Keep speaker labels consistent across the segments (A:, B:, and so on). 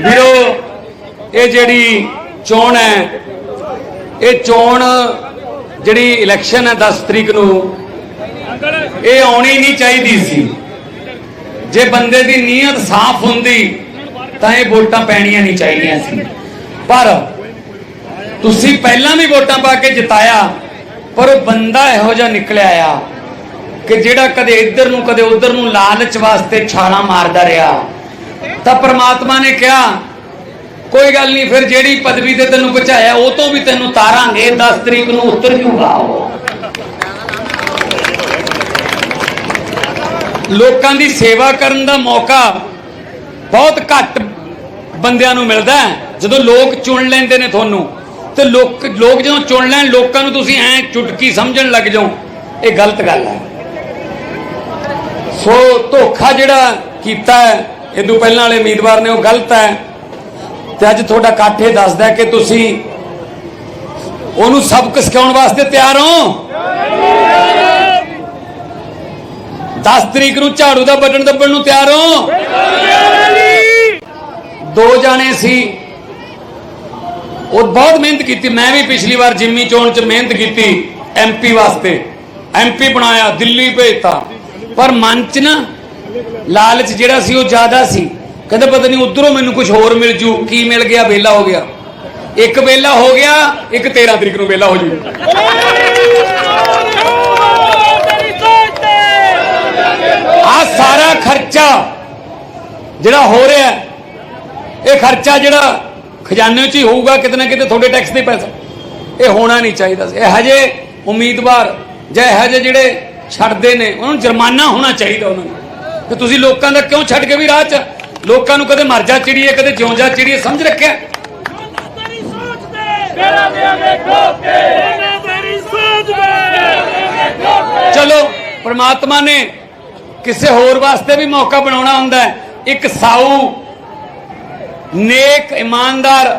A: ਵੀਰੋ, ਇਹ ਜਿਹੜੀ ਚੋਣ ਹੈ, ਇਹ ਚੋਣ ਜਿਹੜੀ ਇਲੈਕਸ਼ਨ ਹੈ 10 ਤਰੀਕ ਨੂੰ, ਇਹ ਆਉਣੀ ਨਹੀਂ ਚਾਹੀਦੀ ਸੀ। ਜੇ ਬੰਦੇ ਦੀ ਨੀਅਤ ਸਾਫ਼ ਹੁੰਦੀ, ਤਾਂ ਇਹ ਵੋਟਾਂ ਪੈਣੀਆਂ ਨਹੀਂ ਚਾਹੀਦੀਆਂ ਸੀ। ਪਰ ਤੁਸੀਂ ਪਹਿਲਾਂ ਵੀ ਵੋਟਾਂ ਪਾ ਕੇ ਜਿਤਾਇਆ, ਪਰ ਉਹ ਬੰਦਾ ਇਹੋ ਜਿਹਾ ਨਿਕਲਿਆ ਆ ਕਿ ਜਿਹੜਾ ਕਦੇ ਇੱਧਰ ਨੂੰ, ਕਦੇ ਉੱਧਰ ਨੂੰ ਲਾਲਚ ਵਾਸਤੇ ਛਾਲਾਂ ਮਾਰਦਾ ਰਿਹਾ। ਤਾਂ ਪ੍ਰਮਾਤਮਾ ਨੇ ਕਿਹਾ, ਕੋਈ ਗੱਲ ਨਹੀਂ, ਫਿਰ ਜਿਹੜੀ ਪਦਵੀ ਤੇ ਤੈਨੂੰ ਪਹੁੰਚਾਇਆ ਉਹ ਤੋਂ ਵੀ ਤੈਨੂੰ ਤਾਰਾਂਗੇ 10 ਤਰੀਕ ਨੂੰ ਉਤਰ ਜੂਗਾ ਲੋਕਾਂ ਦੀ ਸੇਵਾ ਕਰਨ ਦਾ ਮੌਕਾ ਬਹੁਤ ਘੱਟ ਬੰਦਿਆਂ ਨੂੰ ਮਿਲਦਾ ਜਦੋਂ ਲੋਕ ਚੁਣ ਲੈਂਦੇ ਨੇ ਤੁਹਾਨੂੰ, ਤੇ ਲੋਕ ਲੋਕ ਜਦੋਂ ਚੁਣ ਲੈਣ, ਲੋਕਾਂ ਨੂੰ ਤੁਸੀਂ ਐ ਚੁਟਕੀ ਸਮਝਣ ਲੱਗ ਜਾਓ, ਇਹ ਗਲਤ ਗੱਲ ਹੈ। ਸੋ ਧੋਖਾ ਜਿਹੜਾ ਕੀਤਾ ਹੈ ਇਦੋਂ ਪਹਿਲਾਂ ਵਾਲੇ ਉਮੀਦਵਾਰ ਨੇ, ਉਹ ਗਲਤ ਹੈ। ਤੇ ਅੱਜ ਤੁਹਾਡਾ ਇਕੱਠ ਇਹ ਦੱਸਦਾ ਕਿ ਤੁਸੀਂ ਉਹਨੂੰ ਸਬਕ ਸਿਖਾਉਣ ਵਾਸਤੇ ਤਿਆਰ ਹੋ। 10 ਤਰੀਕ ਨੂੰ ਝਾੜੂ ਦਾ ਬਟਨ ਦੱਬਣ ਨੂੰ ਤਿਆਰ ਹੋ। ਦੋ ਜਾਣੇ ਸੀ। ਉਹ ਬਹੁਤ ਮਿਹਨਤ ਕੀਤੀ। ਮੈਂ ਵੀ ਪਿਛਲੀ ਵਾਰ ਜਿੰਮੀ ਚੋਣ ਚ ਮਿਹਨਤ ਕੀਤੀ ਐਮਪੀ ਵਾਸਤੇ। ਐਮਪੀ ਬਣਾਇਆ, ਦਿੱਲੀ ਭੇਜਤਾ। ਪਰ ਮਨ ਚ ਨਾ ਲਾਲਚ ਜਿਹੜਾ ਸੀ ਉਹ ਜ਼ਿਆਦਾ ਸੀ। ਕਹਿੰਦਾ ਪਤਾ ਨਹੀਂ ਉਧਰੋਂ ਮੈਨੂੰ ਕੁਝ ਹੋਰ ਮਿਲ ਜੂ। ਕੀ ਮਿਲ ਗਿਆ? ਵੇਲਾ ਹੋ ਗਿਆ। ਇੱਕ ਵੇਲਾ ਹੋ ਗਿਆ, ਇੱਕ 13 ਤਰੀਕ ਨੂੰ ਵੇਲਾ ਹੋ ਜੂ। ਆ ਸਾਰਾ ਖਰਚਾ ਜਿਹੜਾ ਹੋ ਰਿਹਾ ਇਹ ਖਰਚਾ ਜਿਹੜਾ ਖਜ਼ਾਨੇ 'ਚ ਹੀ ਹੋਊਗਾ, ਕਿਤੇ ਨਾ ਕਿਤੇ ਤੁਹਾਡੇ ਟੈਕਸ ਦੇ ਪੈਸਾ। ਇਹ ਹੋਣਾ ਨਹੀਂ ਚਾਹੀਦਾ ਸੀ। ਇਹ ਹਜੇ ਉਮੀਦਵਾਰ ਜਾਂ ਇਹ ਹਜੇ ਜਿਹੜੇ ਛੱਡਦੇ ਨੇ, ਉਹਨਾਂ ਨੂੰ ਜੁਰਮਾਨਾ ਹੋਣਾ ਚਾਹੀਦਾ ਉਹਨਾਂ ਨੂੰ। ਤੇ ਤੁਸੀਂ ਲੋਕਾਂ ਦਾ ਕਿਉਂ ਛੱਡ ਕੇ ਵੀ ਰਾਹ 'ਚ? ਲੋਕਾਂ ਨੂੰ ਕਦੇ ਮਰ ਜਾ ਚਿੜੀਏ ਕਦੇ ਜਿਉਂ ਜਾ ਚਿੜੀਏ ਸਮਝ ਰੱਖਿਆ? ਚਲੋ ਪ੍ਰਮਾਤਮਾ ਨੇ ਕਿਸੇ ਹੋਰ ਵਾਸਤੇ ਵੀ ਮੌਕਾ ਬਣਾਉਣਾ ਹੁੰਦਾ ਹੈ। ਇੱਕ ਸਾਊ ਨੇਕ ਇਮਾਨਦਾਰ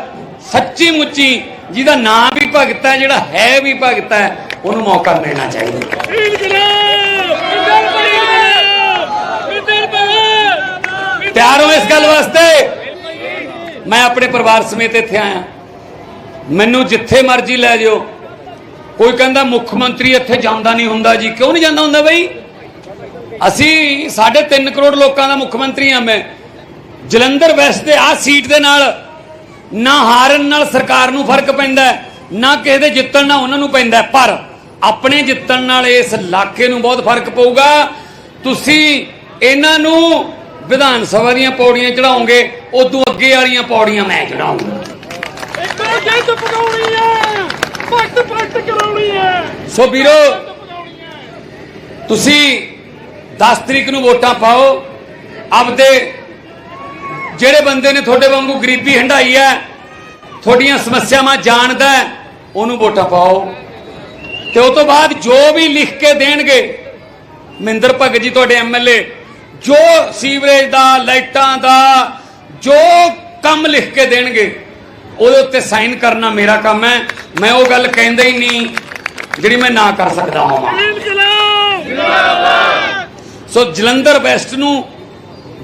A: ਸੱਚੀ ਮੁੱਚੀ ਜਿਹਦਾ ਨਾਮ ਵੀ ਭਗਤ ਹੈ ਜਿਹੜਾ ਹੈ ਵੀ ਭਗਤ ਹੈ ਉਹਨੂੰ ਮੌਕਾ ਮਿਲਣਾ ਚਾਹੀਦਾ
B: ਇਨਕਲਾਬ ਇਨਕਲਾਬ ਇਨਕਲਾਬ
A: ਤਿਆਰ ਹੋ ਇਸ ਗੱਲ ਵਾਸਤੇ ਮੈਂ ਆਪਣੇ ਪਰਿਵਾਰ ਸਮੇਤ ਇੱਥੇ ਆਇਆ। ਮੈਨੂੰ ਜਿੱਥੇ ਮਰਜ਼ੀ ਲੈ ਜਾਓ। ਕੋਈ ਕਹਿੰਦਾ ਮੁੱਖ ਮੰਤਰੀ ਇੱਥੇ ਜਾਂਦਾ ਨਹੀਂ ਹੁੰਦਾ ਜੀ। ਕਿਉਂ ਨਹੀਂ ਜਾਂਦਾ ਹੁੰਦਾ ਬਈ? ਅਸੀਂ 3.5 ਕਰੋੜ ਲੋਕਾਂ ਦਾ ਮੁੱਖ ਮੰਤਰੀ ਹਾਂ ਮੈਂ। ਜਲੰਧਰ ਵੈਸਟ ਦੇ ਆ ਸੀਟ ਦੇ ਨਾਲ ਨਾ ਹਾਰਨ ਨਾਲ ਸਰਕਾਰ ਨੂੰ ਫ਼ਰਕ ਪੈਂਦਾ ਨਾ ਕਿਸੇ ਦੇ ਜਿੱਤਣ ਨਾਲ ਉਹਨਾਂ ਨੂੰ ਪੈਂਦਾ ਪਰ ਆਪਣੇ ਜਿੱਤਣ ਨਾਲ ਇਸ ਇਲਾਕੇ ਨੂੰ ਬਹੁਤ ਫ਼ਰਕ ਪਊਗਾ। ਤੁਸੀਂ ਇਹਨਾਂ ਨੂੰ ਵਿਧਾਨ ਸਭਾ ਦੀਆਂ ਪੌੜੀਆਂ ਚੜਾਉਂਗੇ ਉਦੋਂ ਅੱਗੇ ਵਾਲੀਆਂ ਪੌੜੀਆਂ ਮੈਂ ਚੜਾਉਂਗਾ।
B: ਇੱਕ ਜਿੱਤ ਪਕਾਉਣੀ ਹੈ। ਪੱਟ ਪੱਟ ਕਰਾਉਣੀ ਹੈ।
A: ਸੋ ਵੀਰੋ ਤੁਸੀਂ 10 ਤਰੀਕ ਨੂੰ ਵੋਟਾਂ ਪਾਓ। ਆਪਦੇ ਜਿਹੜੇ ਬੰਦੇ ਨੇ ਤੁਹਾਡੇ ਵਾਂਗੂ ਗਰੀਬੀ ਹੰਡਾਈ ਹੈ ਤੁਹਾਡੀਆਂ ਸਮੱਸਿਆਵਾਂ ਜਾਣਦਾ ਉਹਨੂੰ ਵੋਟਾਂ ਪਾਓ। ਤੇ ਉਸ ਤੋਂ ਬਾਅਦ ਜੋ ਵੀ ਲਿਖ ਕੇ ਦੇਣਗੇ ਮਹਿੰਦਰ ਭਗਤ ਜੀ ਤੁਹਾਡੇ ਐਮਐਲਏ ਜੋ ਸੀਵਰੇਜ ਦਾ ਲਾਈਟਾਂ ਦਾ ਜੋ ਕੰਮ ਲਿਖ ਕੇ ਦੇਣਗੇ ਉਹਦੇ ਉੱਤੇ ਸਾਈਨ ਕਰਨਾ ਮੇਰਾ ਕੰਮ ਹੈ। ਮੈਂ ਉਹ ਗੱਲ ਕਹਿੰਦਾ ਹੀ ਨਹੀਂ ਜਿਹੜੀ ਮੈਂ ਨਾ ਕਰ ਸਕਦਾ ਹਾਂ। ਸੋ ਜਲੰਧਰ ਵੈਸਟ ਨੂੰ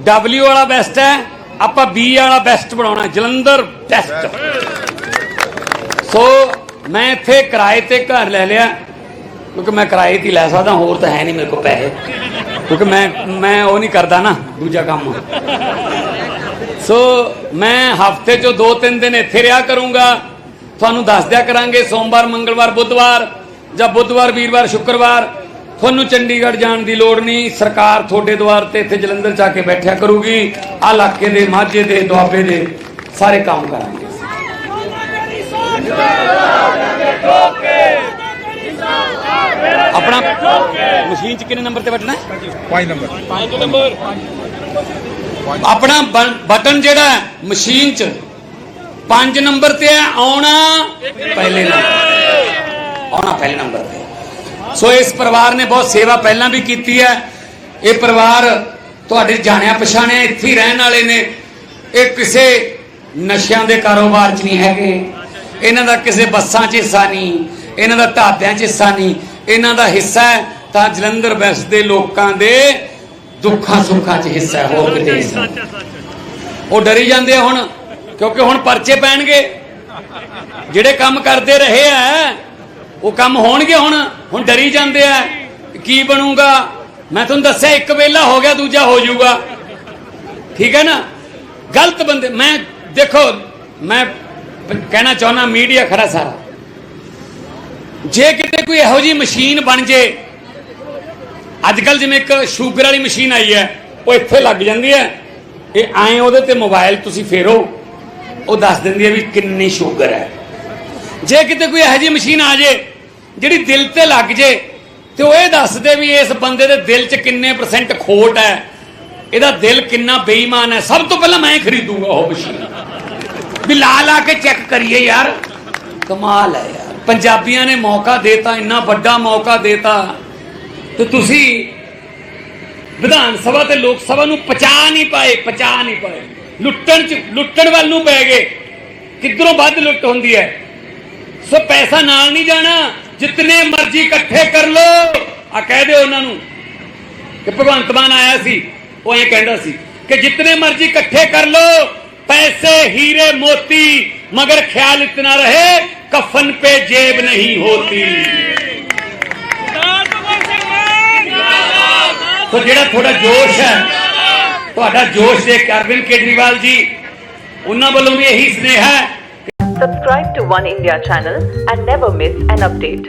A: W ਵਾਲਾ ਬੈਸਟ ਹੈ ਆਪਾਂ B ਵਾਲਾ ਬੈਸਟ ਬਣਾਉਣਾ ਜਲੰਧਰ ਬੈਸਟ ਸੋ ਮੈਂ ਇੱਥੇ ਕਿਰਾਏ ਤੇ ਘਰ ਲੈ ਲਿਆ ਕਿਉਂਕਿ ਮੈਂ ਕਿਰਾਏ ਤੇ ਲੈ ਸਕਦਾ ਹੋਰ ਤਾਂ ਹੈ ਨਹੀਂ ਮੇਰੇ ਕੋਲ ਪੈਸੇ। ਕਿਉਂਕਿ ਮੈਂ ਮੈਂ ਉਹ ਨਹੀਂ ਕਰਦਾ ਨਾ, ਦੂਜਾ ਕੰਮ। ਸੋ ਮੈਂ ਹਫ਼ਤੇ ਚੋਂ 2-3 ਦਿਨ ਇੱਥੇ ਰਿਹਾ ਕਰੂੰਗਾ। ਤੁਹਾਨੂੰ ਦੱਸ ਦਿਆ ਕਰਾਂਗੇ, ਸੋਮਵਾਰ, ਮੰਗਲਵਾਰ, ਬੁੱਧਵਾਰ ਜਾਂ ਬੁੱਧਵਾਰ, ਵੀਰਵਾਰ, ਸ਼ੁੱਕਰਵਾਰ। ਤੁਹਾਨੂੰ ਚੰਡੀਗੜ੍ਹ ਜਾਣ ਦੀ ਲੋੜ ਨਹੀਂ, ਸਰਕਾਰ ਤੁਹਾਡੇ ਦੁਆਰ ਤੇ ਇੱਥੇ ਜਲੰਧਰ ਜਾ ਕੇ ਬੈਠਿਆ ਕਰੂਗੀ। ਆ ਇਲਾਕੇ ਦੇ ਮਾਝੇ ਦੇ, ਦੁਆਬੇ ਦੇ ਸਾਰੇ ਕੰਮ ਕਰਾਂਗੇ
B: ਤੇਰੀ ਸੋਚ ਦੇ ਠੋਕੇ
A: ਆਪਣਾ ਮਸ਼ੀਨ 'ਚ ਕਿੰਨੇ ਨੰਬਰ ਤੇ ਬਟਨਾ ਹੈ?
C: ਪੰਜ ਨੰਬਰ।
B: ਪੰਜ ਨੰਬਰ।
A: ਆਪਣਾ ਬਟਨ ਜਿਹੜਾ ਹੈ ਮਸ਼ੀਨ 'ਚ 5 ਨੰਬਰ ਤੇ ਹੈ ਆਉਣਾ ਪਹਿਲੇ ਨੰਬਰ ਆਉਣਾ ਪਹਿਲੇ ਨੰਬਰ ਤੇ। ਸੋ ਇਸ ਪਰਿਵਾਰ ਨੇ ਬਹੁਤ ਸੇਵਾ ਪਹਿਲਾਂ ਵੀ ਕੀਤੀ ਹੈ। ਇਹ ਪਰਿਵਾਰ ਤੁਹਾਡੇ ਜਾਣਿਆ ਪਛਾਣਿਆ ਇੱਥੇ ਰਹਿਣ ਵਾਲੇ ਨੇ। ਇਹ ਕਿਸੇ ਨਸ਼ਿਆਂ ਦੇ ਕਾਰੋਬਾਰ 'ਚ ਨਹੀਂ ਹੈਗੇ। ਇਹਨਾਂ ਦਾ ਕਿਸੇ ਬੱਸਾਂ 'ਚ ਹਿੱਸਾ ਨਹੀਂ। ਇਹਨਾਂ ਦਾ ਢਾਬਿਆਂ 'ਚ ਹਿੱਸਾ ਨਹੀਂ। ਇਹਨਾਂ ਦਾ ਹਿੱਸਾ ਹੈ ਤਾਂ ਜਲੰਧਰ ਵੈਸਟ ਦੇ ਲੋਕਾਂ ਦੇ ਦੁੱਖਾਂ ਸੁੱਖਾਂ 'ਚ ਹਿੱਸਾ ਹੈ ਹੋਰ ਕਿਤੇ ਉਹ ਡਰੀ ਜਾਂਦੇ ਆ ਹੁਣ, ਕਿਉਂਕਿ ਹੁਣ ਪਰਚੇ ਪੈਣਗੇ। ਜਿਹੜੇ ਕੰਮ ਕਰਦੇ ਰਹੇ ਆ, ਉਹ ਕੰਮ ਹੋਣਗੇ ਹੁਣ। ਹੁਣ ਡਰੀ ਜਾਂਦੇ ਆ, ਕੀ ਬਣੂਗਾ? ਮੈਂ ਤੁਹਾਨੂੰ ਦੱਸਿਆ, ਇੱਕ ਵੇਲਾ ਹੋ ਗਿਆ, ਦੂਜਾ ਹੋ ਜਾਊਗਾ। ਠੀਕ ਹੈ ਨਾ? ਗਲਤ ਬੰਦੇ, ਮੈਂ, ਦੇਖੋ, ਮੈਂ ਕਹਿਣਾ ਚਾਹੁੰਦਾ, ਮੀਡੀਆ ਖੜਾ ਸਾਰਾ। ਜੇ ਕਿਤੇ ਕੋਈ ਇਹੋ ਜੀ ਮਸ਼ੀਨ ਬਣ ਜੇ ਅੱਜ ਕੱਲ ਜਿਵੇਂ ਇੱਕ ਸ਼ੂਗਰ ਵਾਲੀ ਮਸ਼ੀਨ ਆਈ ਹੈ, ਉਹ ਇੱਥੇ ਲੱਗ ਜਾਂਦੀ ਹੈ। ਇਹ ਐਂ ਉਹਦੇ ਤੇ ਮੋਬਾਈਲ ਤੁਸੀਂ ਫੇਰੋ, ਉਹ ਦੱਸ ਦਿੰਦੀ ਹੈ ਵੀ ਕਿੰਨੀ ਸ਼ੂਗਰ ਹੈ। ਜੇ ਕਿਤੇ ਕੋਈ ਇਹੋ ਜਿਹੀ ਮਸ਼ੀਨ ਆ ਜੇ, ਜਿਹੜੀ ਦਿਲ ਤੇ ਲੱਗ ਜੇ, ਤੇ ਉਹ ਇਹ ਦੱਸਦੇ ਵੀ ਇਸ ਬੰਦੇ ਦੇ ਦਿਲ 'ਚ ਕਿੰਨੇ ਪਰਸੈਂਟ ਖੋਟ ਹੈ। ਇਹਦਾ ਦਿਲ ਕਿੰਨਾ ਬੇਈਮਾਨ ਹੈ। ਸਭ ਤੋਂ ਪਹਿਲਾਂ ਮੈਂ ਹੀ ਖਰੀਦੂਗਾ ਉਹ ਮਸ਼ੀਨ। ਵੀ ਲਾ ਲਾ ਕੇ ਚੈੱਕ ਕਰੀਏ ਯਾਰ। ਕਮਾਲ ਹੈ ਯਾਰ। ਪੰਜਾਬੀਆਂ ਨੇ ਮੌਕਾ ਦੇਤਾ, ਇੰਨਾ ਵੱਡਾ ਮੌਕਾ ਦੇਤਾ। ਤੇ ਤੁਸੀਂ ਵਿਧਾਨ ਸਭਾ ਤੇ ਲੋਕ ਸਭਾ ਨੂੰ ਪਚਾ ਨਹੀਂ ਪਾਏ ਪਚਾ ਨਹੀਂ ਪਾਏ ਲੁੱਟਣ ਚ ਲੁੱਟਣ ਵੱਲ ਨੂੰ ਪੈ ਗਏ ਕਿੱਧਰੋਂ ਵੱਧ ਲੁੱਟ ਹੁੰਦੀ ਹੈ ਸੋ ਪੈਸਾ ਨਾਲ ਨਹੀਂ ਜਾਣਾ ਜਿੰਨੇ ਮਰਜ਼ੀ ਇਕੱਠੇ ਕਰ ਲੋ ਆ ਕਹਿ ਦਿਓ ਉਹਨਾਂ ਨੂੰ ਕਿ ਭਗਵੰਤ ਮਾਨ ਆਇਆ ਸੀ ਉਹ ਇਹ ਕਹਿੰਦਾ ਸੀ ਕਿ ਜਿੰਨੇ ਮਰਜ਼ੀ ਇਕੱਠੇ ਕਰ ਲੋ ਪੈਸੇ ਹੀਰੇ ਮੋਤੀ ਮਗਰ ख्याल इतना रहे कफन पे जेब नहीं होती ਤੋ ਜਿਹੜਾ ਥੋੜਾ ਜੋਸ਼ ਹੈ ਤੁਹਾਡਾ ਜੋਸ਼ ਦੇਖ ਕੇ ਅਰਵਿੰਦ ਕੇਜਰੀਵਾਲ ਜੀ ਉਹਨਾਂ ਵੱਲੋਂ ਵੀ ਇਹੀ ਸਨੇਹਾ ਹੈ
C: Subscribe to One India channel and never miss an update.